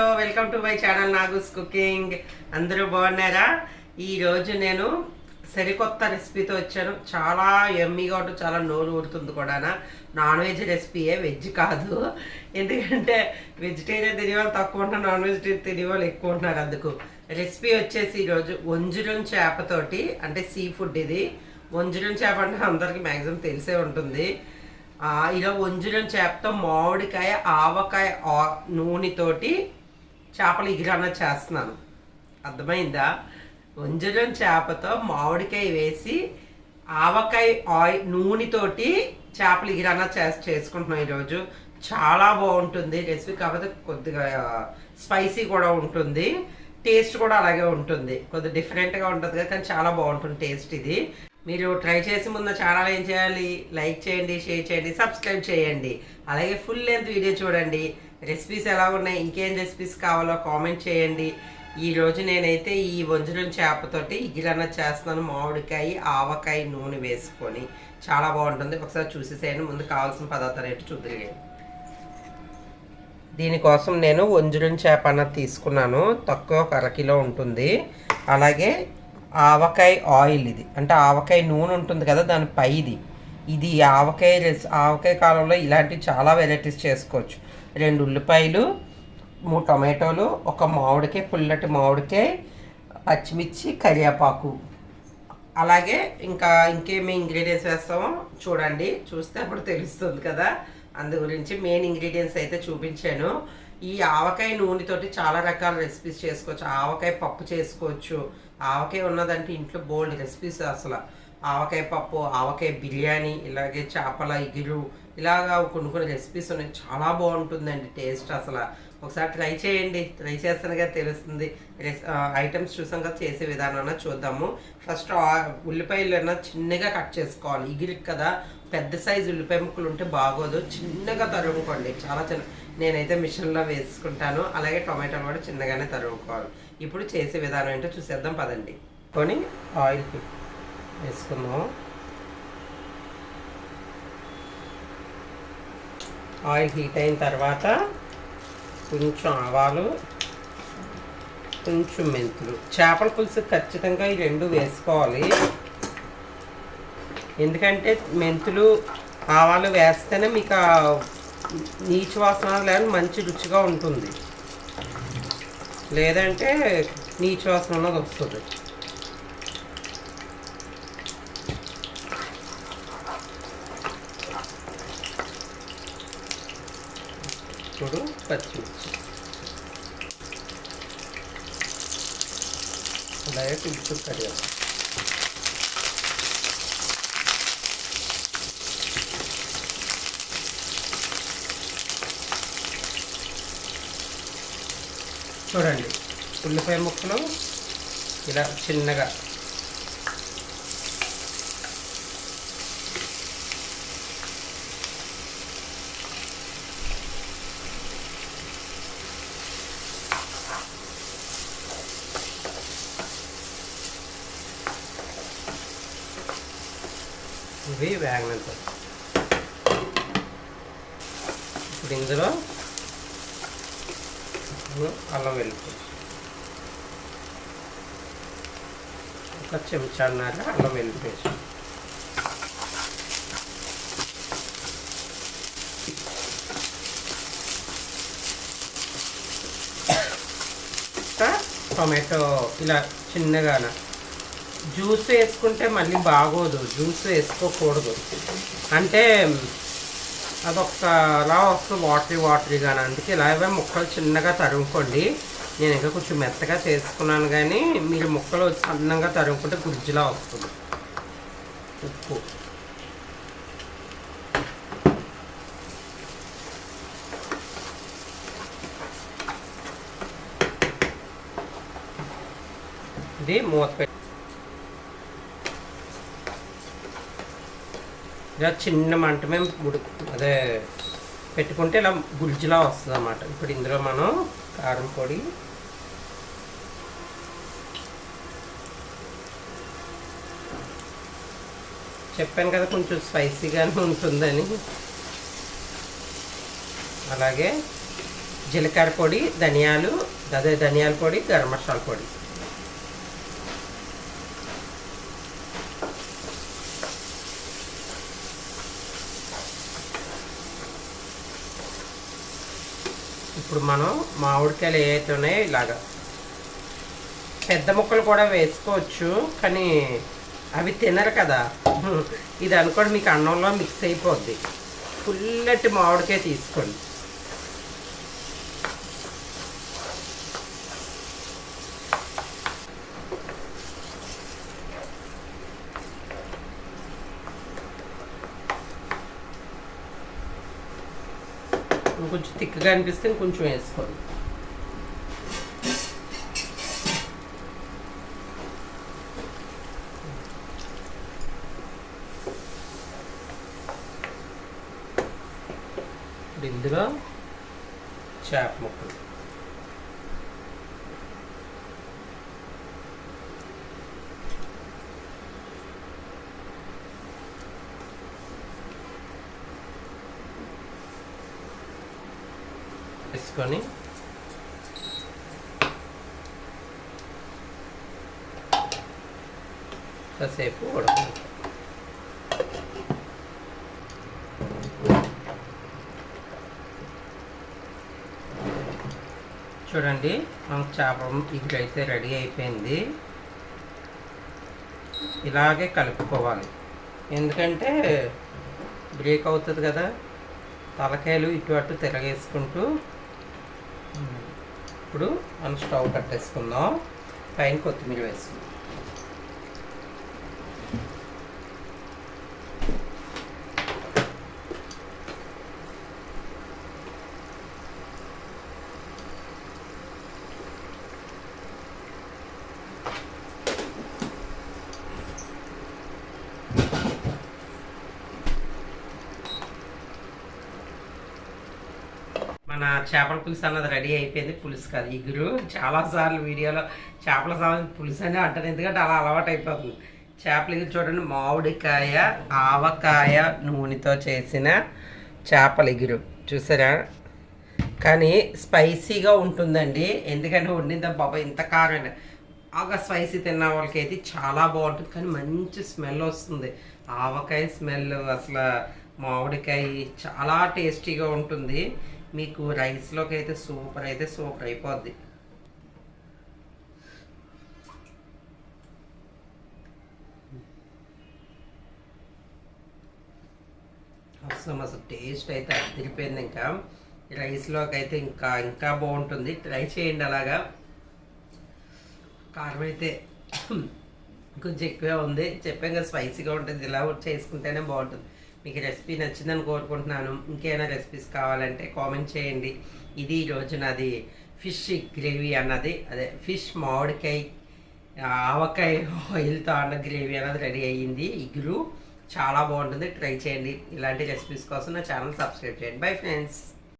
Hello welcome to my channel Nagu's cooking అందరూ బాగున్నారా? ఈరోజు నేను సరికొత్త రెసిపీతో వచ్చాను. చాలా ఎమ్మీగా ఉంటుంది చాలా నోరు ఊరుతుంది కూడా నాన్ వెజ్ రెసిపీయే వెజ్ కాదు. ఎందుకంటే వెజిటేరియన్ తినే వాళ్ళు తక్కువ ఉంటారు నాన్ వెజిటేరియన్ తినే వాళ్ళు ఎక్కువ ఉంటున్నారు అందుకు. రెసిపీ వచ్చేసి ఈరోజు వంజురం చేపతోటి అంటే సీ ఫుడ్ ఇది. వంజురం చేప అంటే అందరికీ మ్యాక్సిమం తెలిసే ఉంటుంది. ఇలా వంజురం చేపతో మామిడికాయ ఆవకాయ ఆ- నూనెతోటి చేపలు ఎగిరన్న చేస్తున్నాను. అర్థమైందా? వంజరం చేపతో మామిడికాయ వేసి ఆవకాయ ఆయిల్ నూనెతోటి చేపలు ఎగిరన్న చేసి చేసుకుంటున్నాం ఈరోజు. చాలా బాగుంటుంది. రెసిపీ కాకపోతే కొద్దిగా స్పైసీ కూడా ఉంటుంది. టేస్ట్ కూడా అలాగే ఉంటుంది. కొద్దిగా డిఫరెంట్గా ఉంటుంది కదా కానీ చాలా బాగుంటుంది టేస్ట్ ఇది. మీరు ట్రై చేసి ముందు ఛానల్ ఏం చేయాలి? లైక్ చేయండి షేర్ చేయండి సబ్స్క్రైబ్ చేయండి. అలాగే ఫుల్ లెంత్ వీడియో చూడండి. రెసిపీస్ ఎలా ఉన్నాయి ఇంకేం రెసిపీస్ కావాలో కామెంట్ చేయండి. ఈరోజు నేనైతే ఈ వంజరం చేపతోటి ఇగిలన్న చేస్తున్నాను మామిడికాయ ఆవకాయ నూనె వేసుకొని. చాలా బాగుంటుంది. ఒకసారి చూసేసేయండి. ముందు కావాల్సిన పదార్థాలు ఏంటి చూద్దాం దీనికోసం నేను వంజరం చేప అన్నది తీసుకున్నాను. తక్కువ ఒక అరకిలో ఉంటుంది. అలాగే ఆవకాయ ఆయిల్ ఇది. అంటే ఆవకాయ నూనె ఉంటుంది కదా దాని పైది. ఇది ఆవకాయ రెస్ ఆవకాయ కాలంలో ఇలాంటివి చాలా వెరైటీస్ చేసుకోవచ్చు. రెండు ఉల్లిపాయలు మూడు టొమాటోలు ఒక మామిడికాయ పుల్లటి మామిడికాయ పచ్చిమిర్చి కరివేపాకు. అలాగే ఇంకా ఇంకేమి ఇంగ్రీడియంట్స్ వేస్తామో చూడండి. చూస్తే అప్పుడు తెలుస్తుంది కదా. అందు గురించి మెయిన్ ఇంగ్రీడియంట్స్ అయితే చూపించాను. ఈ ఆవకాయ నూనెతోటి చాలా రకాల రెసిపీస్ చేసుకోవచ్చు. ఆవకాయ పప్పు చేసుకోవచ్చు. ఆవకాయ ఉన్నదంటే ఇంట్లో బోల్డ్ రెసిపీస్ అసలు. ఆవకాయ పప్పు ఆవకాయ బిర్యానీ ఇలాగే చేపల ఇగురు ఇలాగా కొన్ని కొన్ని రెసిపీస్ ఉన్నాయి. చాలా బాగుంటుందండి టేస్ట్ అసలు. ఒకసారి ట్రై చేయండి. ట్రై చేస్తాను తెలుస్తుంది. ఐటమ్స్ చూసాం కదా చేసే విధానం చూద్దాము. ఫస్ట్ ఉల్లిపాయలు అయినా చిన్నగా కట్ చేసుకోవాలి. ఇగిరికి కదా పెద్ద సైజు ఉల్లిపాయ ముక్కలు ఉంటే బాగోదు. చిన్నగా తరుముకోండి. చాలా చిన్న నేనైతే మిషన్లో వేసుకుంటాను. అలాగే టొమాటోలు కూడా చిన్నగానే తరుముకోవాలి. ఇప్పుడు చేసే విధానం ఏంటో చూసేద్దాం పదండి. కొని ఆయిల్ వేసుకుందాం ఆయిల్ హీట్ అయిన తర్వాత కొంచెం ఆవాలు కొంచెం మెంతులు. చేపల పులుసు ఖచ్చితంగా ఈ రెండు వేసుకోవాలి. ఎందుకంటే మెంతులు ఆవాలు వేస్తేనే మీకు నీచు వాసన లేని మంచి రుచిగా ఉంటుంది. లేదంటే నీచు వాసన అన్నది వస్తుంది. ఇప్పుడు పచ్చిమిర్చి అలాగే కొంచెం కరివేపాకు చూడండి ఉల్లిపాయ ముక్కలు ఇలా చిన్నగా ఇవి వేగనంత ఇప్పుడు ఇందులో అల్లం వెల్లుల్లి ఒక చెంచాన్నర అల్లం వెల్లుల్లి పేస్ట్. టొమాటో ఇలా చిన్నగాన జ్యూస్ వేసుకుంటే మళ్ళీ బాగోదు. జ్యూస్ వేసుకోకూడదు. అంటే అదొకలా వస్తుంది వాటరీ వాటరీగా అందుకే ఇలాగే ముక్కలు చిన్నగా తరుముకోండి. నేను ఇంకా కొంచెం మెత్తగా చేసుకున్నాను కానీ మీరు ముక్కలు సన్నంగా తరుముకుంటే గుజ్జులా వస్తుంది. ఉప్పు. ఇది మూత పెట్టి ఇలా చిన్న మంట మేము అదే పెట్టుకుంటే ఇలా గుజ్జులా వస్తుంది అన్నమాట ఇప్పుడు ఇందులో మనం కారం పొడి చెప్పాను కదా కొంచెం స్పైసీగానే ఉంటుందని. అలాగే జీలకర్ర పొడి ధనియాలు అదే ధనియాల పొడి గరం మసాలా పొడి. ఇప్పుడు మనం మామిడికాయలు ఏవైతే ఉన్నాయో ఇలాగా పెద్ద ముక్కలు కూడా వేసుకోవచ్చు కానీ అవి తినరు కదా. ఇది అనుకోండి మీకు అన్నంలో మిక్స్ అయిపోద్ది. ఫుల్లటి మామిడికాయ తీసుకోండి. కొంచెం తిక్కగా అనిపిస్తే కొంచెం వేసుకోండి. ఇందులో చేప ముక్కలు. తీసుకొని కాసేపు ఉడకండి చూడండి మనకు చేప ఇగురు అయితే రెడీ అయిపోయింది. ఇలాగే కలుపుకోవాలి. ఎందుకంటే బ్రేక్ అవుతుంది కదా తలకాయలు ఇటు అటు తిరగేసుకుంటూ ఇప్పుడు మనం స్టవ్ కట్టేసుకుందాం. పైన కొత్తిమీర వేసుకుందాం. మన చేపల పులుసు అన్నది రెడీ అయిపోయింది. పులుసు కాదు. ఇగురు చాలాసార్లు వీడియోలో చేపల సాగు పులుసు అని అంటారు. ఎందుకంటే అలా అలవాటు అయిపోతుంది. చేపల ఇగురు చూడండి. మామిడికాయ ఆవకాయ నూనెతో చేసిన చేపల ఇగురు. చూసారా? కానీ స్పైసీగా ఉంటుందండి. ఎందుకంటే వండిందా బాబా ఇంత కారం. బాగా స్పైసీ తిన్న వాళ్ళకి అయితే చాలా బాగుంటుంది. కానీ మంచి స్మెల్ వస్తుంది. ఆవకాయ స్మెల్ అసలు మామిడికాయ చాలా టేస్టీగా ఉంటుంది. మీకు రైస్లోకి అయితే సూపర్ అయితే సూపర్ అయిపోద్ది. అసలు అసలు టేస్ట్ అయితే తిరిపోయింది ఇంకా. రైస్లోకి అయితే ఇంకా ఇంకా బాగుంటుంది. ట్రై చేయండి అలాగా. కారం అయితే కొంచెం ఎక్కువే ఉంది. చెప్పాం కదా స్పైసీగా ఉంటుంది. ఇలా చేసుకుంటేనే బాగుంటుంది. మీకు రెసిపీ నచ్చిందని కోరుకుంటున్నాను. ఇంకేమైనా రెసిపీస్ కావాలంటే కామెంట్ చేయండి. ఇది ఈరోజు నాది ఫిష్ గ్రేవీ అన్నది. అదే ఫిష్ మామిడికాయ ఆవకాయ ఆయిల్తో అన్న గ్రేవీ అన్నది రెడీ అయ్యింది. ఇగురు చాలా బాగుంటుంది. ట్రై చేయండి. ఇలాంటి రెసిపీస్ కోసం నా ఛానల్ సబ్స్క్రైబ్ చేయండి. Bye friends